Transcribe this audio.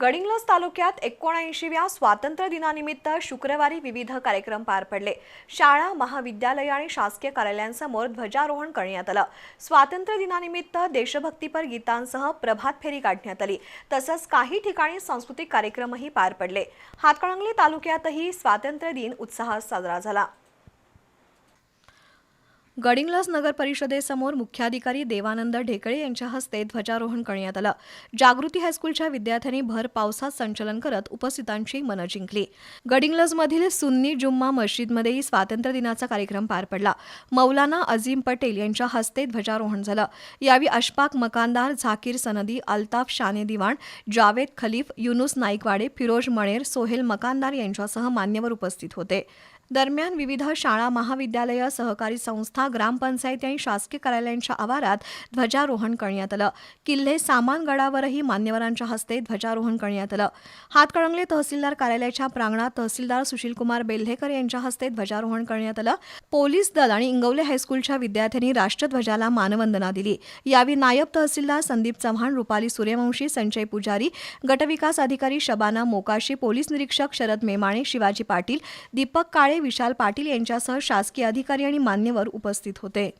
गडिंग्लज तालुक्यात एकोणऐंशीव्या स्वातंत्र्य दिनानिमित्त शुक्रवारी विविध कार्यक्रम पार पडले. शाळा महाविद्यालय आणि शासकीय कार्यालयांसमोर ध्वजारोहण करण्यात आलं. स्वातंत्र्य दिनानिमित्त देशभक्तीपर गीतांसह प्रभात फेरी काढण्यात आली. तसंच काही ठिकाणी सांस्कृतिक कार्यक्रमही पार पडले. हातकणंगले तालुक्यातही स्वातंत्र्य दिन उत्साहात साजरा झाला. गडिंग्लज नगर परिषदेसमोर मुख्याधिकारी देवानंद ढेकळे यांच्या हस्ते ध्वजारोहण करण्यात आलं. जागृती हायस्कूलच्या विद्यार्थ्यांनी भर पावसात संचलन करत उपस्थितांची मनं जिंकली. गडिंग्लजमधील सुन्नी जुम्मा मस्जिदमध्येही स्वातंत्र्य दिनाचा कार्यक्रम पार पडला. मौलाना अझीम पटेल यांच्या हस्ते ध्वजारोहण झालं. यावेळी अशफाक मकानदार झाकीर सनदी अल्ताफ शाने दिवाण जावेद खलीफ युनुस नाईकवाडे फिरोज मणेर सोहेल मकानदार यांच्यासह मान्यवर उपस्थित होते. दरम्यान विविध शाळा महाविद्यालय सहकारी संस्था ग्रामपंचायती आणि शासकीय कार्यालयांच्या आवारात ध्वजारोहण करण्यात आलं. किल्ले सामानगडावरही मान्यवरांच्या हस्ते ध्वजारोहण करण्यात आलं. हातकणंगले तहसीलदार कार्यालयाच्या प्रांगणात तहसीलदार सुशीलकुमार बेल्हेकर यांच्या हस्ते ध्वजारोहण करण्यात आलं. पोलीस दल आणि इंगवले हायस्कूलच्या विद्यार्थ्यांनी राष्ट्रध्वजाला मानवंदना दिली. यावेळी नायब तहसीलदार संदीप चव्हाण रुपाली सूर्यवंशी संजय पुजारी गटविकास अधिकारी शबाना मोकाशी पोलीस निरीक्षक शरद मेमाणे शिवाजी पाटील दीपक काळे काळे विशाल पाटील यांच्यासह शासकीय अधिकारी आणि मान्यवर उपस्थित होते.